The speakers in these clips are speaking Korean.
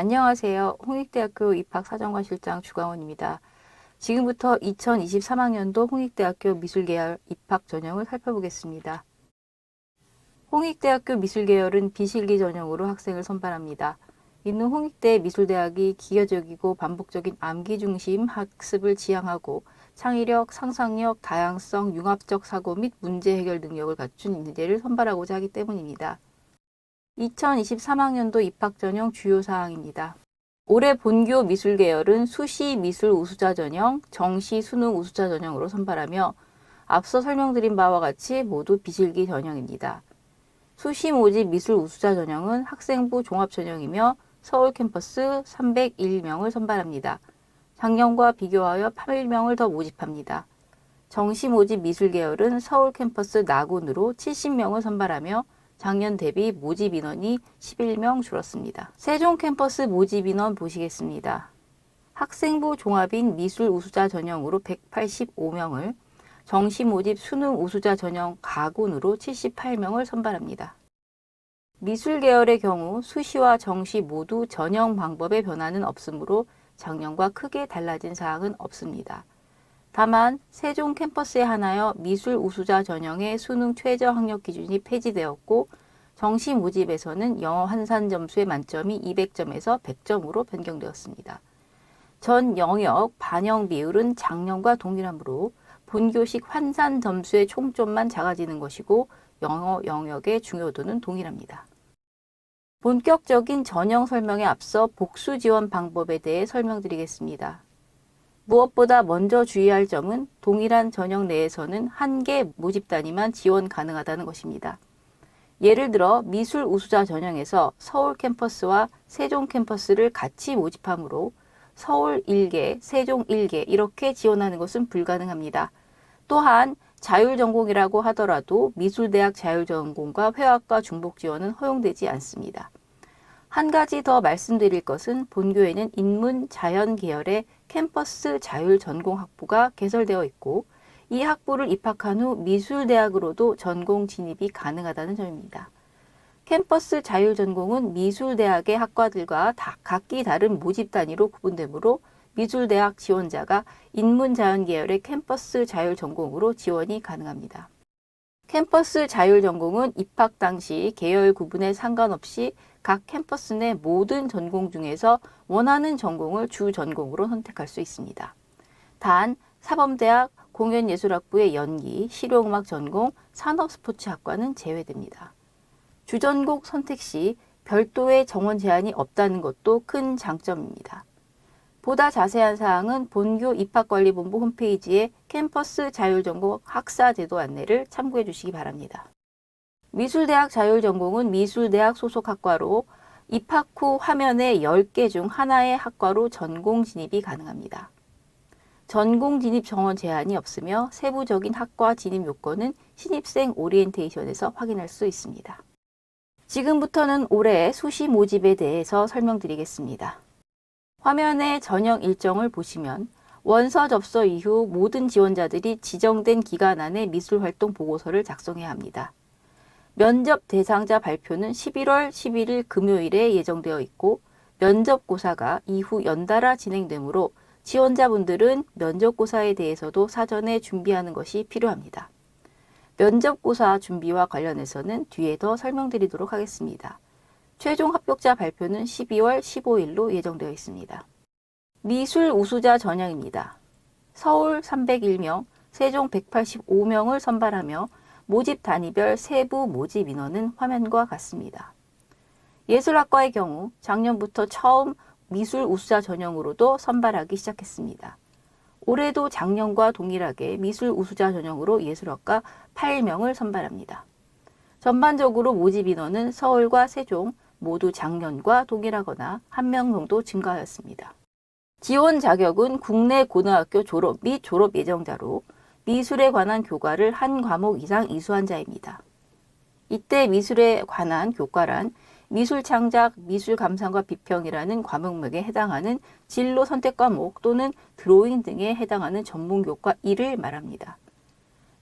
안녕하세요. 홍익대학교 입학사정관실장 주강원입니다. 지금부터 2023학년도 홍익대학교 미술계열 입학 전형을 살펴보겠습니다. 홍익대학교 미술계열은 비실기 전형으로 학생을 선발합니다. 있는 홍익대 미술대학이 기여적이고 반복적인 암기 중심 학습을 지향하고 창의력, 상상력, 다양성, 융합적 사고 및 문제 해결 능력을 갖춘 인재를 선발하고자 하기 때문입니다. 2023학년도 입학 전형 주요 사항입니다. 올해 본교 미술 계열은 수시 미술 우수자 전형, 정시 수능 우수자 전형으로 선발하며 앞서 설명드린 바와 같이 모두 비실기 전형입니다. 수시 모집 미술 우수자 전형은 학생부 종합 전형이며 서울 캠퍼스 301명을 선발합니다. 작년과 비교하여 8명을 더 모집합니다. 정시 모집 미술 계열은 서울 캠퍼스 나군으로 70명을 선발하며 작년 대비 모집 인원이 11명 줄었습니다. 세종 캠퍼스 모집 인원 보시겠습니다. 학생부 종합인 미술 우수자 전형으로 185명을, 정시 모집 수능 우수자 전형 가군으로 78명을 선발합니다. 미술 계열의 경우 수시와 정시 모두 전형 방법의 변화는 없으므로 작년과 크게 달라진 사항은 없습니다. 다만 세종 캠퍼스에 한하여 미술 우수자 전형의 수능 최저 학력 기준이 폐지되었고 정시 모집에서는 영어 환산 점수의 만점이 200점에서 100점으로 변경되었습니다. 전 영역 반영 비율은 작년과 동일하므로 본교식 환산 점수의 총점만 작아지는 것이고 영어 영역의 중요도는 동일합니다. 본격적인 전형 설명에 앞서 복수 지원 방법에 대해 설명드리겠습니다. 무엇보다 먼저 주의할 점은 동일한 전형 내에서는 한 개 모집 단위만 지원 가능하다는 것입니다. 예를 들어 미술 우수자 전형에서 서울 캠퍼스와 세종 캠퍼스를 같이 모집하므로 서울 1개, 세종 1개 이렇게 지원하는 것은 불가능합니다. 또한 자율전공이라고 하더라도 미술대학 자율전공과 회화과 중복 지원은 허용되지 않습니다. 한 가지 더 말씀드릴 것은 본교에는 인문 자연 계열의 캠퍼스 자율 전공 학부가 개설되어 있고 이 학부를 입학한 후 미술대학으로도 전공 진입이 가능하다는 점입니다. 캠퍼스 자율 전공은 미술대학의 학과들과 다 각기 다른 모집 단위로 구분되므로 미술대학 지원자가 인문자연 계열의 캠퍼스 자율 전공으로 지원이 가능합니다. 캠퍼스 자율 전공은 입학 당시 계열 구분에 상관없이 각 캠퍼스 내 모든 전공 중에서 원하는 전공을 주 전공으로 선택할 수 있습니다. 단 사범대학 공연예술학부의 연기, 실용음악 전공, 산업스포츠학과는 제외됩니다. 주전공 선택 시 별도의 정원 제한이 없다는 것도 큰 장점입니다. 보다 자세한 사항은 본교 입학관리본부 홈페이지의 캠퍼스 자율전공 학사제도 안내를 참고해 주시기 바랍니다. 미술대학 자율전공은 미술대학 소속 학과로 입학 후 화면에 10개 중 하나의 학과로 전공 진입이 가능합니다. 전공 진입 정원 제한이 없으며 세부적인 학과 진입 요건은 신입생 오리엔테이션에서 확인할 수 있습니다. 지금부터는 올해 수시 모집에 대해서 설명드리겠습니다. 화면의 전형 일정을 보시면 원서 접수 이후 모든 지원자들이 지정된 기간 안에 미술활동 보고서를 작성해야 합니다. 면접 대상자 발표는 11월 11일 금요일에 예정되어 있고 면접고사가 이후 연달아 진행되므로 지원자분들은 면접고사에 대해서도 사전에 준비하는 것이 필요합니다. 면접고사 준비와 관련해서는 뒤에 더 설명드리도록 하겠습니다. 최종 합격자 발표는 12월 15일로 예정되어 있습니다. 미술 우수자 전형입니다. 서울 301명, 세종 185명을 선발하며 모집 단위별 세부 모집 인원은 화면과 같습니다. 예술학과의 경우 작년부터 처음 미술 우수자 전형으로도 선발하기 시작했습니다. 올해도 작년과 동일하게 미술 우수자 전형으로 예술학과 8명을 선발합니다. 전반적으로 모집 인원은 서울과 세종 모두 작년과 동일하거나 한 명 정도 증가하였습니다. 지원 자격은 국내 고등학교 졸업 및 졸업 예정자로 미술에 관한 교과를 한 과목 이상 이수한 자입니다. 이때 미술에 관한 교과란 미술 창작, 미술 감상과 비평이라는 과목명에 해당하는 진로 선택 과목 또는 드로잉 등에 해당하는 전문 교과 1을 말합니다.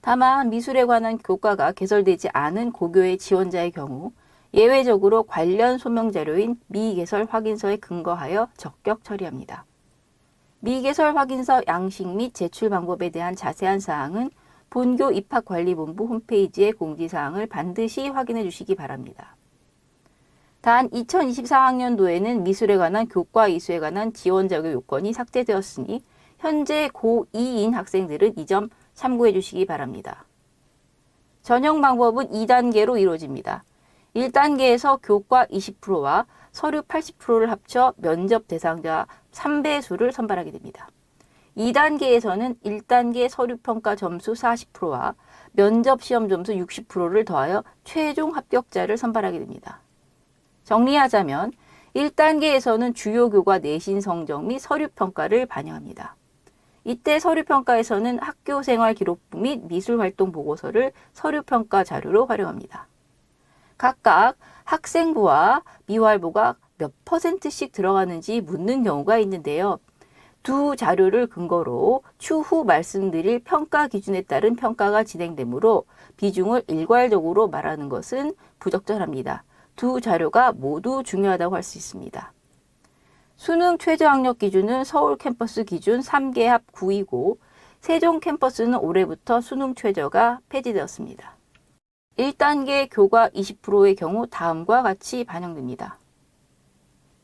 다만 미술에 관한 교과가 개설되지 않은 고교의 지원자의 경우 예외적으로 관련 소명 자료인 미개설 확인서에 근거하여 적격 처리합니다. 미개설 확인서 양식 및 제출 방법에 대한 자세한 사항은 본교 입학관리본부 홈페이지의 공지사항을 반드시 확인해 주시기 바랍니다. 단 2024학년도에는 미술에 관한 교과 이수에 관한 지원 자격 요건이 삭제되었으니 현재 고2인 학생들은 이 점 참고해 주시기 바랍니다. 전형 방법은 2단계로 이루어집니다. 1단계에서 교과 20%와 서류 80%를 합쳐 면접 대상자 3배 수를 선발하게 됩니다. 2단계에서는 1단계 서류 평가 점수 40%와 면접 시험 점수 60%를 더하여 최종 합격자를 선발하게 됩니다. 정리하자면 1단계에서는 주요 교과 내신 성적 및 서류 평가를 반영합니다. 이때 서류 평가에서는 학교 생활 기록부 및 미술 활동 보고서를 서류 평가 자료로 활용합니다. 각각 학생부와 미활부가 몇 퍼센트씩 들어가는지 묻는 경우가 있는데요. 두 자료를 근거로 추후 말씀드릴 평가 기준에 따른 평가가 진행되므로 비중을 일괄적으로 말하는 것은 부적절합니다. 두 자료가 모두 중요하다고 할 수 있습니다. 수능 최저 학력 기준은 서울 캠퍼스 기준 3개 합 9이고 세종 캠퍼스는 올해부터 수능 최저가 폐지되었습니다. 1단계 교과 20%의 경우 다음과 같이 반영됩니다.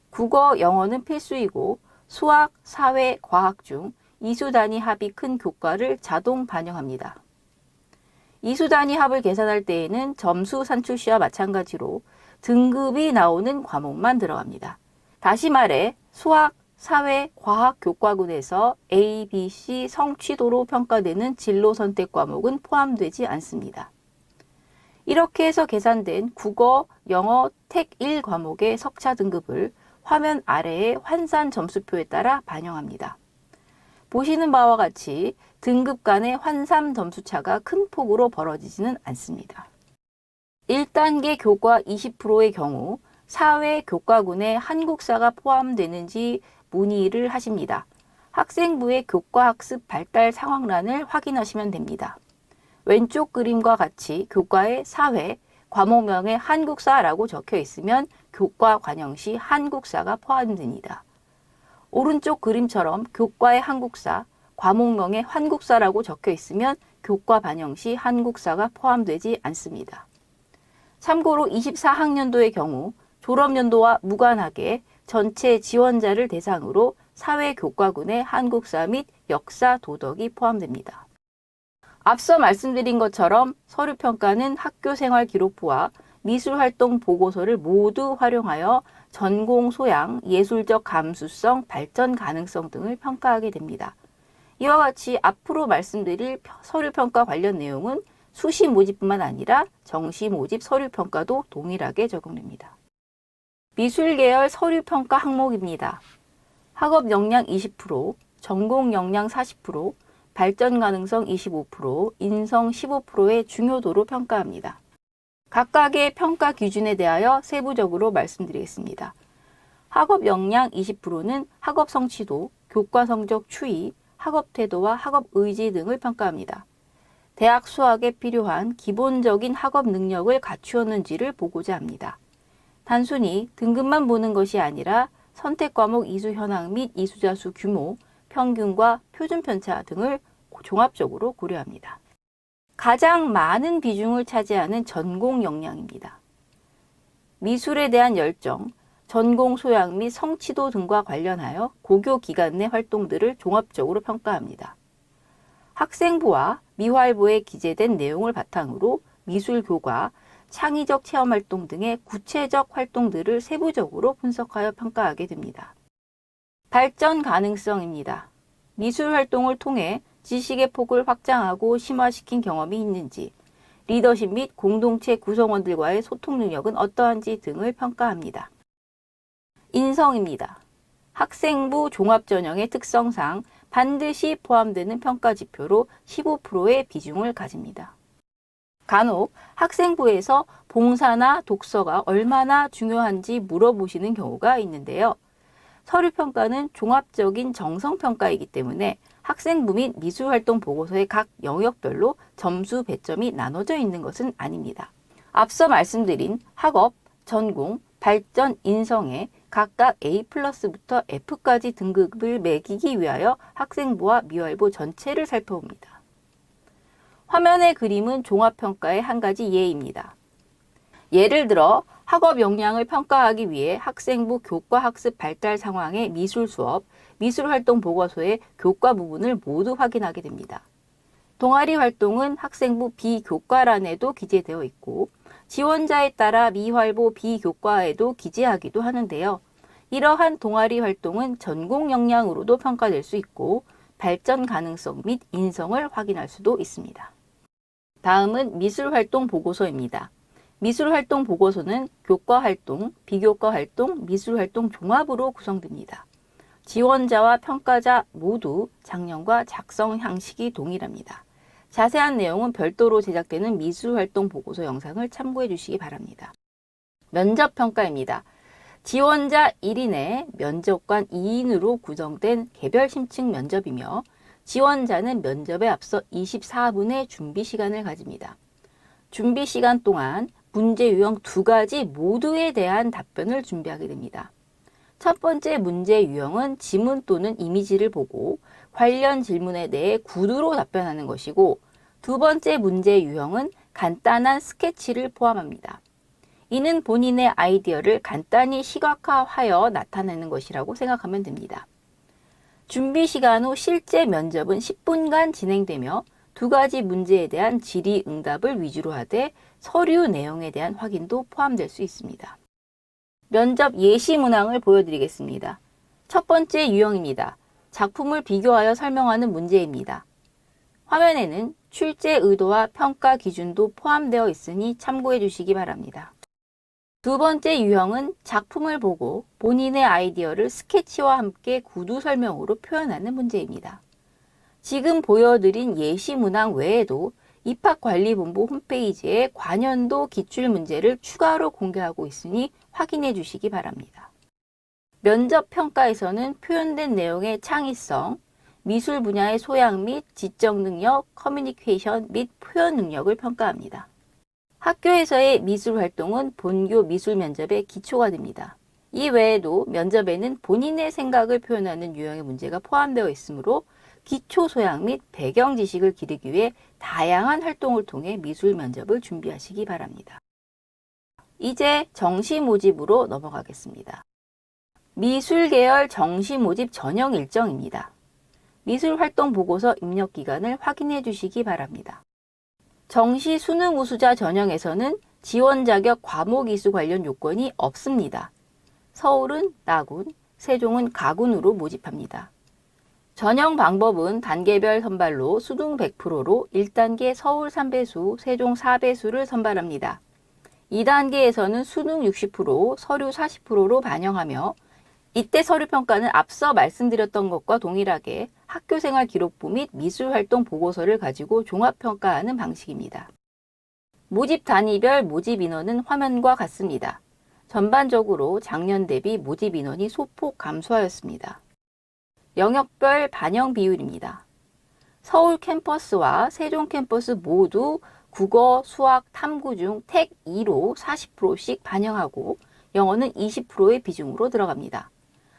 국어, 영어는 필수이고 수학, 사회, 과학 중 이수 단위 합이 큰 교과를 자동 반영합니다. 이수 단위 합을 계산할 때에는 점수 산출 시와 마찬가지로 등급이 나오는 과목만 들어갑니다. 다시 말해 수학, 사회, 과학 교과군에서 A, B, C 성취도로 평가되는 진로 선택 과목은 포함되지 않습니다. 이렇게 해서 계산된 국어, 영어, 택 1 과목의 석차 등급을 화면 아래의 환산 점수표에 따라 반영합니다. 보시는 바와 같이 등급 간의 환산 점수 차가 큰 폭으로 벌어지지는 않습니다. 1단계 교과 20%의 경우 사회 교과군에 한국사가 포함되는지 문의를 하십니다. 학생부의 교과 학습 발달 상황란을 확인하시면 됩니다. 왼쪽 그림과 같이 교과의 사회, 과목명에 한국사라고 적혀 있으면 교과 관영 시 한국사가 포함됩니다. 오른쪽 그림처럼 교과의 한국사, 과목명에 한국사라고 적혀 있으면 교과 반영 시 한국사가 포함되지 않습니다. 참고로 24학년도의 경우 졸업연도와 무관하게 전체 지원자를 대상으로 사회교과군의 한국사 및 역사 도덕이 포함됩니다. 앞서 말씀드린 것처럼 서류 평가는 학교 생활 기록부와 미술 활동 보고서를 모두 활용하여 전공 소양, 예술적 감수성, 발전 가능성 등을 평가하게 됩니다. 이와 같이 앞으로 말씀드릴 서류 평가 관련 내용은 수시 모집뿐만 아니라 정시 모집 서류 평가도 동일하게 적용됩니다. 미술 계열 서류 평가 항목입니다. 학업 역량 20%, 전공 역량 40%, 발전 가능성 25%, 인성 15%의 중요도로 평가합니다. 각각의 평가 기준에 대하여 세부적으로 말씀드리겠습니다. 학업 역량 20%는 학업 성취도, 교과 성적 추이, 학업 태도와 학업 의지 등을 평가합니다. 대학 수학에 필요한 기본적인 학업 능력을 갖추었는지를 보고자 합니다. 단순히 등급만 보는 것이 아니라 선택 과목 이수 현황 및 이수자 수 규모, 평균과 표준 편차 등을 종합적으로 고려합니다. 가장 많은 비중을 차지하는 전공 역량입니다. 미술에 대한 열정, 전공 소양 및 성취도 등과 관련하여 고교 기간 내 활동들을 종합적으로 평가합니다. 학생부와 미활부에 기재된 내용을 바탕으로 미술 교과, 창의적 체험 활동 등의 구체적 활동들을 세부적으로 분석하여 평가하게 됩니다. 발전 가능성입니다. 미술 활동을 통해 지식의 폭을 확장하고 심화시킨 경험이 있는지, 리더십 및 공동체 구성원들과의 소통 능력은 어떠한지 등을 평가합니다. 인성입니다. 학생부 종합전형의 특성상 반드시 포함되는 평가 지표로 15%의 비중을 가집니다. 간혹 학생부에서 봉사나 독서가 얼마나 중요한지 물어보시는 경우가 있는데요. 서류 평가는 종합적인 정성 평가이기 때문에 학생부 및 미술활동 보고서의 각 영역별로 점수 배점이 나눠져 있는 것은 아닙니다. 앞서 말씀드린 학업, 전공, 발전, 인성에 각각 A 플러스부터 F까지 등급을 매기기 위하여 학생부와 미활부 전체를 살펴봅니다. 화면의 그림은 종합평가의 한 가지 예입니다. 예를 들어 학업 역량을 평가하기 위해 학생부 교과 학습 발달 상황의 미술 수업, 미술 활동 보고서의 교과 부분을 모두 확인하게 됩니다. 동아리 활동은 학생부 비교과란에도 기재되어 있고 지원자에 따라 미활보 비교과에도 기재하기도 하는데요. 이러한 동아리 활동은 전공 역량으로도 평가될 수 있고 발전 가능성 및 인성을 확인할 수도 있습니다. 다음은 미술 활동 보고서입니다. 미술 활동 보고서는 교과 활동, 비교과 활동, 미술 활동 종합으로 구성됩니다. 지원자와 평가자 모두 작년과 작성 형식이 동일합니다. 자세한 내용은 별도로 제작되는 미술 활동 보고서 영상을 참고해 주시기 바랍니다. 면접 평가입니다. 지원자 1인에 면접관 2인으로 구성된 개별 심층 면접이며 지원자는 면접에 앞서 24분의 준비 시간을 가집니다. 준비 시간 동안 문제 유형 두 가지 모두에 대한 답변을 준비하게 됩니다. 첫 번째 문제 유형은 지문 또는 이미지를 보고 관련 질문에 대해 구두로 답변하는 것이고 두 번째 문제 유형은 간단한 스케치를 포함합니다. 이는 본인의 아이디어를 간단히 시각화하여 나타내는 것이라고 생각하면 됩니다. 준비 시간 후 실제 면접은 10분간 진행되며 두 가지 문제에 대한 질의 응답을 위주로 하되 서류 내용에 대한 확인도 포함될 수 있습니다. 면접 예시 문항을 보여드리겠습니다. 첫 번째 유형입니다. 작품을 비교하여 설명하는 문제입니다. 화면에는 출제 의도와 평가 기준도 포함되어 있으니 참고해 주시기 바랍니다. 두 번째 유형은 작품을 보고 본인의 아이디어를 스케치와 함께 구두 설명으로 표현하는 문제입니다. 지금 보여드린 예시 문항 외에도 입학관리본부 홈페이지에 관연도 기출 문제를 추가로 공개하고 있으니 확인해 주시기 바랍니다. 면접 평가에서는 표현된 내용의 창의성, 미술 분야의 소양 및 지적 능력, 커뮤니케이션 및 표현 능력을 평가합니다. 학교에서의 미술 활동은 본교 미술 면접의 기초가 됩니다. 이 외에도 면접에는 본인의 생각을 표현하는 유형의 문제가 포함되어 있으므로 기초 소양 및 배경 지식을 기르기 위해 다양한 활동을 통해 미술 면접을 준비하시기 바랍니다. 이제 정시 모집으로 넘어가겠습니다. 미술 계열 정시 모집 전형 일정입니다. 미술 활동 보고서 입력 기간을 확인해 주시기 바랍니다. 정시 수능 우수자 전형에서는 지원 자격 과목 이수 관련 요건이 없습니다. 서울은 나군, 세종은 가군으로 모집합니다. 전형 방법은 단계별 선발로 수능 100%로 1단계 서울 3배수, 세종 4배수를 선발합니다. 2단계에서는 수능 60%, 서류 40%로 반영하며 이때 서류 평가는 앞서 말씀드렸던 것과 동일하게 학교생활 기록부 및 미술활동 보고서를 가지고 종합평가하는 방식입니다. 모집 단위별 모집 인원은 화면과 같습니다. 전반적으로 작년 대비 모집 인원이 소폭 감소하였습니다. 영역별 반영 비율입니다. 서울 캠퍼스와 세종 캠퍼스 모두 국어, 수학, 탐구 중 택 2로 40%씩 반영하고 영어는 20%의 비중으로 들어갑니다.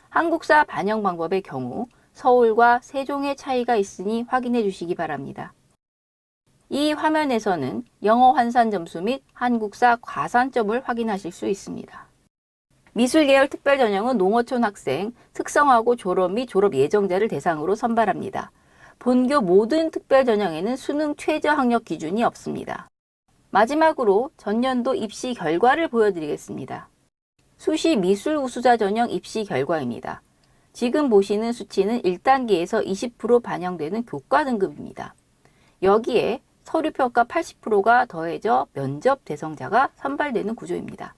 한국사 반영 방법의 경우 서울과 세종의 차이가 있으니 확인해 주시기 바랍니다. 이 화면에서는 영어 환산 점수 및 한국사 과산점을 확인하실 수 있습니다. 미술계열 특별 전형은 농어촌 학생, 특성하고 졸업 및 졸업 예정자를 대상으로 선발합니다. 본교 모든 특별 전형에는 수능 최저 학력 기준이 없습니다. 마지막으로 전년도 입시 결과를 보여드리겠습니다. 수시 미술 우수자 전형 입시 결과입니다. 지금 보시는 수치는 1단계에서 20% 반영되는 교과 등급입니다. 여기에 서류평가 80%가 더해져 면접 대상자가 선발되는 구조입니다.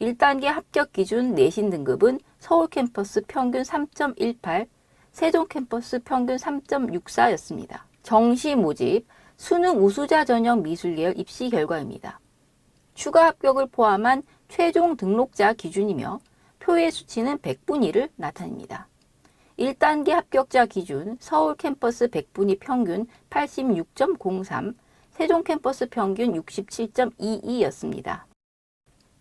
1단계 합격 기준 내신 등급은 서울 캠퍼스 평균 3.18, 세종 캠퍼스 평균 3.64였습니다. 정시 모집, 수능 우수자 전형 미술계열 입시 결과입니다. 추가 합격을 포함한 최종 등록자 기준이며 표의 수치는 100분위를 나타냅니다. 1단계 합격자 기준 서울 캠퍼스 100분위 평균 86.03, 세종 캠퍼스 평균 67.22였습니다.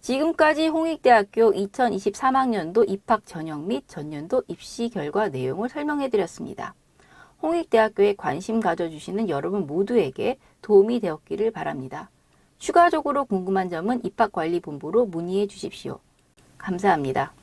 지금까지 홍익대학교 2023학년도 입학 전형 및 전년도 입시 결과 내용을 설명해 드렸습니다. 홍익대학교에 관심 가져주시는 여러분 모두에게 도움이 되었기를 바랍니다. 추가적으로 궁금한 점은 입학관리본부로 문의해 주십시오. 감사합니다.